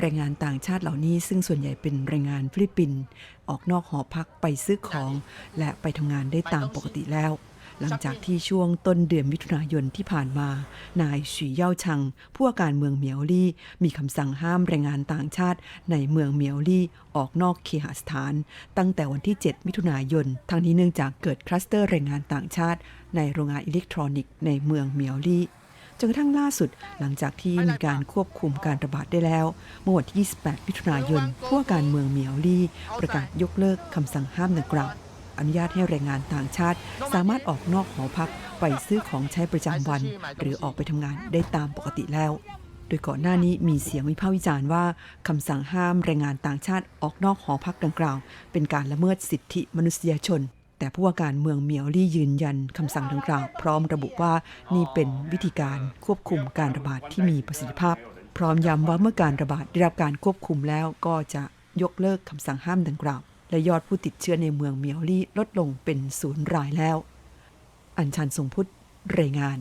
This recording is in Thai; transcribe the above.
แรงงานต่างชาติเหล่านี้ ซึ่งส่วนใหญ่เป็นแรงงานฟิลิปปินส์ออกนอกหอพักไปซื้อของ และไปทำงานได้ตามปกติแล้ว หลังจากที่ช่วงต้นเดือนมิถุนายนที่ผ่านมา นายฉีเย่าชัง ผู้ว่าการเมืองเหมียวลี่ มีคำสั่งห้ามแรงงานต่างชาติในเมืองเหมียวลี่ ออกนอกเคหสถาน ตั้งแต่วันที่ 7 มิถุนายน ทั้งนี้เนื่องจากเกิดคลัสเตอร์แรงงานต่างชาติ ในโรงงานอิเล็กทรอนิกส์ในเมืองเหมียวลี่ จนกระทั่งล่าสุดหลังจากที่มีการควบคุมการระบาดได้แล้ว เมื่อวันที่ 28 มิถุนายนผู้ว่าการเมืองเหมียวลี่ประกาศยกเลิกคำสั่งห้ามดังกล่าวอนุญาตให้แรงงานต่างชาติ สามารถออกนอกหอพักไปซื้อของใช้ประจำวัน หรือออกไปทำงานได้ตามปกติแล้ว โดยก่อนหน้านี้มีเสียงวิพากษ์วิจารณ์ว่าคำสั่งห้ามแรงงานต่างชาติออกนอกหอพักดังกล่าว เป็นการละเมิดสิทธิมนุษยชน แต่ผู้ว่าการเมืองเมียวลี่ยืนยันคำสั่งดังกล่าวพร้อมระบุว่านี่เป็นวิธีการควบคุมการระบาดที่มีประสิทธิภาพ พร้อมย้ำว่าเมื่อการระบาดได้รับการควบคุมแล้วก็จะยกเลิกคำสั่งห้ามดังกล่าว และยอดผู้ติดเชื้อในเมืองเมียวลี่ลดลงเป็นศูนย์รายแล้ว อัญชันทรงพุทธรายงาน